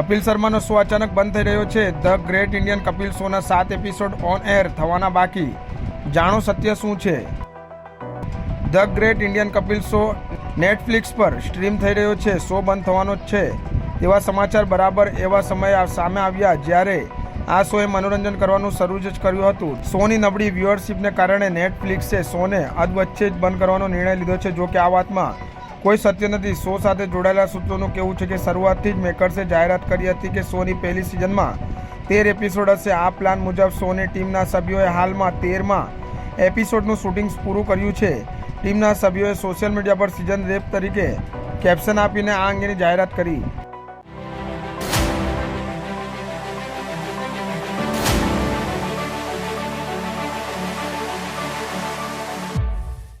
Kapil શર્માનો show અચાનક બંધ થઈ રહ્યો છે. ધ ગ્રેટ ઇન્ડિયન કપિલ શોના સાત એપિસોડ ઓન એર થવાના બાકી. જાણો સત્ય શું છે? The great Indian Kapil show Netflix પર સ્ટ્રીમ થઈ રહ્યો છે. શો બંધ થવાનો જ છે. એવા સમાચાર બરાબર એવા સમયે સામે આવ્યા જ્યારે આ શોએ મનોરંજન કરવાનું શરૂ જ કર્યું હતું. શોની નબળી વ્યુઅરશિપને કારણે નેટફ્લિક્સે શોને અધવચ્ચે જ બંધ કરવાનો નિર્ણય લીધો છે. જો કે આ વાતમાં કોઈ સત્ય નથી. શો સાથે જોડાયેલા સૂત્રોનું કહેવું છે કે શરૂઆતથી જ મેકર્સે જાહેરાત કરી હતી કે શોની પહેલી સિઝનમાં તેર એપિસોડ હશે. આ પ્લાન મુજબ શોની ટીમના સભ્યોએ હાલમાં તેરમાં એપિસોડનું શૂટિંગ પૂરું કર્યું છે. ટીમના સભ્યોએ સોશિયલ મીડિયા પર સિઝન રેપ તરીકે કેપ્શન આપીને આ અંગેની જાહેરાત કરી.